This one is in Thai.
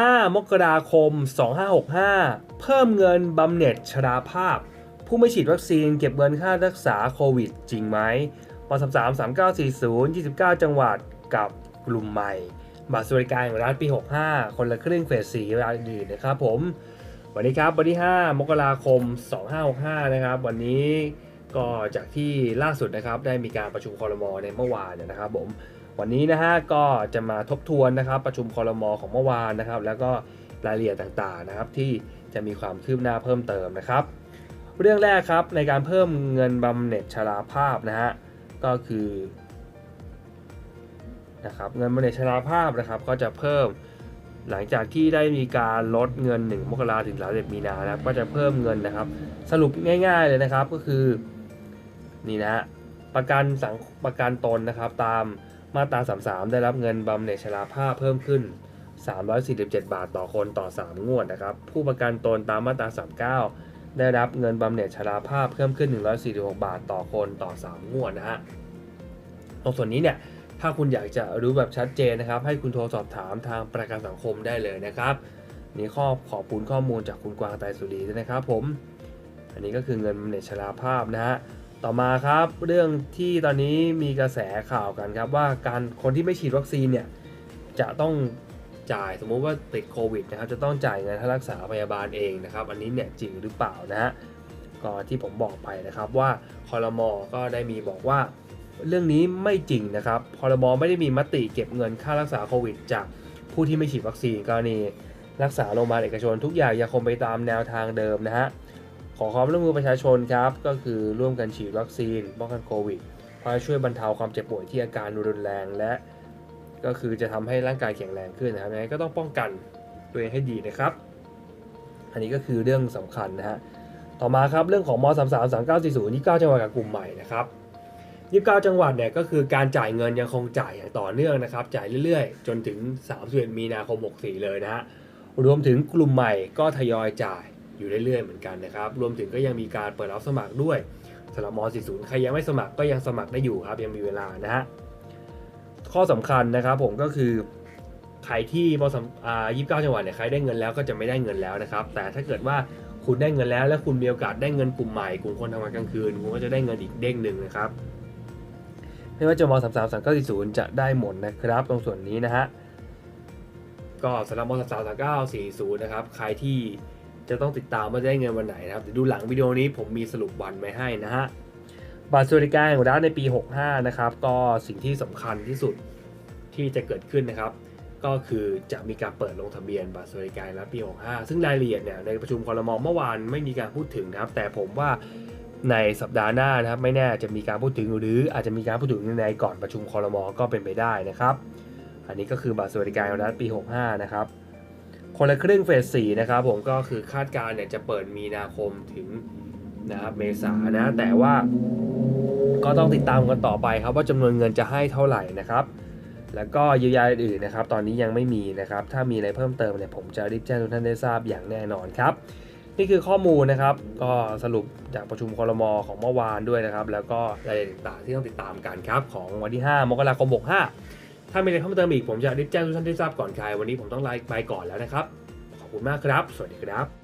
5 มกราคม 2565 เพิ่มเงินบำเหน็จชราภาพ ผู้ไม่ฉีดวัคซีนเก็บเงินค่ารักษาโควิดจริงไหมป33 3940 29 จังหวัดกับกลุ่มใหม่ บัตรสวัสดิการแห่งรัฐปี 65 คนละครึ่งเฟส4เวลาอื่นนะครับผม วันนี้ครับวันที่ 5 มกราคม 2565 นะครับ วันนี้ ก็จากที่ล่าสุดนะครับได้มีการประชุมคอรมอในเมื่อวานเนี่ยนะครับผมวันนี้นะฮะก็จะมาทบทวนนะครับประชุมคอรมอของเมื่อวานนะครับ แล้วก็รายละเอียดต่างๆนะครับ ที่จะมีความคืบหน้าเพิ่มเติมนะครับ เรื่องแรกครับในการเพิ่มเงินบำเหน็จชราภาพนะฮะก็คือนะครับเงินบำเหน็จชราภาพนะครับ ก็จะเพิ่มหลังจากที่ได้มีการลดเงิน 1 มกราถึง30มีนานะครับก็จะเพิ่มเงินนะครับ สรุปง่าย ๆเลยนะครับก็คือ นี่นะฮะประกันสังประกันตนนะครับ ตามมาตรา 33 ได้รับเงินบำเหน็จชราภาพเพิ่มขึ้น 347 บาทต่อคนต่อ 3 งวดนะครับ ผู้ประกันตนตามมาตรา 39 ได้รับเงินบำเหน็จชราภาพเพิ่มขึ้น 146 บาทต่อคนต่อ 3 งวดนะฮะตรงส่วนนี้เนี่ยถ้าคุณอยากจะรู้แบบชัดเจนนะครับ ให้คุณโทรสอบถามทางประกันสังคมได้เลยนะครับนี่ข้อขอบคุณข้อมูลจากคุณกวางไตสุรีนะครับผม อันนี้ก็คือเงินบำเหน็จชราภาพนะฮะ ต่อมาครับเรื่องที่ตอนนี้มีกระแสข่าวกันครับว่าการคนที่ไม่ฉีดวัคซีนเนี่ยจะต้องจ่ายสมมุติว่าติดโควิดนะครับจะต้องจ่ายเงินค่ารักษาพยาบาลเองนะครับ อันนี้เนี่ยจริงหรือเปล่านะฮะก็ที่ผมบอกไปนะครับว่าคอรมอก็ได้มีบอกว่า เรื่องนี้ไม่จริงนะครับพรบไม่ได้มีมติเก็บเงินค่ารักษาโควิด จากผู้ที่ไม่ฉีดวัคซีนกรณีรักษาโรงพยาบาลเอกชน ทุกอย่างยังคงไปตามแนวทางเดิมนะฮะ อความร่วมมือประชาชนครับ ก็คือร่วมกันฉีดวัคซีนป้องกันโควิดเพื่อช่วยบรรเทาความเจ็บป่วยที่อาการรุนแรงและ ก็คือจะทำให้ร่างกายแข็งแรงขึ้นนะครับยังไงก็ต้องป้องกันตัวเองให้ดีนะครับ อันนี้ก็คือเรื่องสำคัญนะฮะต่อมาครับเรื่องของม .33 3940 29จังหวัดกับกลุ่มใหม่นะครับ29 จังหวัดเนี่ยก็คือการจ่ายเงินยังคงจ่ายอย่างต่อเนื่องนะครับ จ่ายเรื่อยๆ จนถึง 31 มีนาคม 64 เลยนะฮะรวมถึงกลุ่มใหม่ก็ทยอยจ่าย อยู่เรื่อยๆเหมือนกันนะครับ รวมถึงก็ยังมีการเปิดรับสมัครด้วยสำหรับม .40 ใครยังไม่สมัครก็ยังสมัครได้อยู่ครับ ยังมีเวลานะฮะ ข้อสำคัญนะครับผมก็คือใครที่มสอ่า29จังหวัดเนี่ยใครได้เงินแล้วก็จะไม่ได้เงินแล้วนะครับ แต่ถ้าเกิดว่าคุณได้เงินแล้วและคุณมีโอกาสได้เงินกลุ่มใหม่กลุ่มคนทำงานกลางคืนคุณก็จะได้เงินอีกเด้งหนึ่งนะครับไม่ว่าจะม33 3940จะได้หมดนะครับ ตรงส่วนนี้นะฮะก็สำหรับม33 3940นะครับใครที่ จะต้องติดตามว่าจะได้เงินวันไหนนะครับเดี๋ยวดูหลังวิดีโอนี้ผมมีสรุปวันไว้ให้นะฮะบัตรสวัสดิการแห่งรัฐในปี 65 นะครับ ก็สิ่งที่สำคัญที่สุดที่จะเกิดขึ้นนะครับ ก็คือจะมีการเปิดลงทะเบียนบัตรสวัสดิการแห่งรัฐปี 65 ซึ่งรายละเอียดเนี่ยในประชุมคอรมอเมื่อวานไม่มีการพูดถึงนะครับ แต่ผมว่าในสัปดาห์หน้านะครับ ไม่แน่จะมีการพูดถึงหรืออาจจะมีการพูดถึงในก่อนประชุมคอรมอก็เป็นไปได้นะครับ อันนี้ก็คือบัตรสวัสดิการรัฐปี 65 นะครับ คนละครึ่งเฟส4นะครับผมก็คือคาดการณ์เนี่ยจะเปิดมีนาคมถึงนะครับเมษานะแต่ว่าก็ต้องติดตามกันต่อไปครับว่าจำนวนเงินจะให้เท่าไหร่นะครับแล้วก็เยียวยาอื่นๆนะครับ ตอนนี้ยังไม่มีนะครับ ถ้ามีอะไรเพิ่มเติมเนี่ยผมจะรีบแจ้งทุกท่านได้ทราบอย่างแน่นอนครับ นี่คือข้อมูลนะครับ ก็สรุปจากประชุมคอรมอของเมื่อวานด้วยนะครับ แล้วก็รายละเอียดต่างๆที่ต้องติดตามกันครับ ของวันที่ 5 มกราคม 65 ถ้ามีอะไรเพิ่มเติมอีกผมจะรีบแจ้งทุกท่านได้ทราบก่อนใครวันนี้ผมต้องไลา์ไปก่อนแล้วนะครับ ขอบคุณมากครับ สวัสดีครับ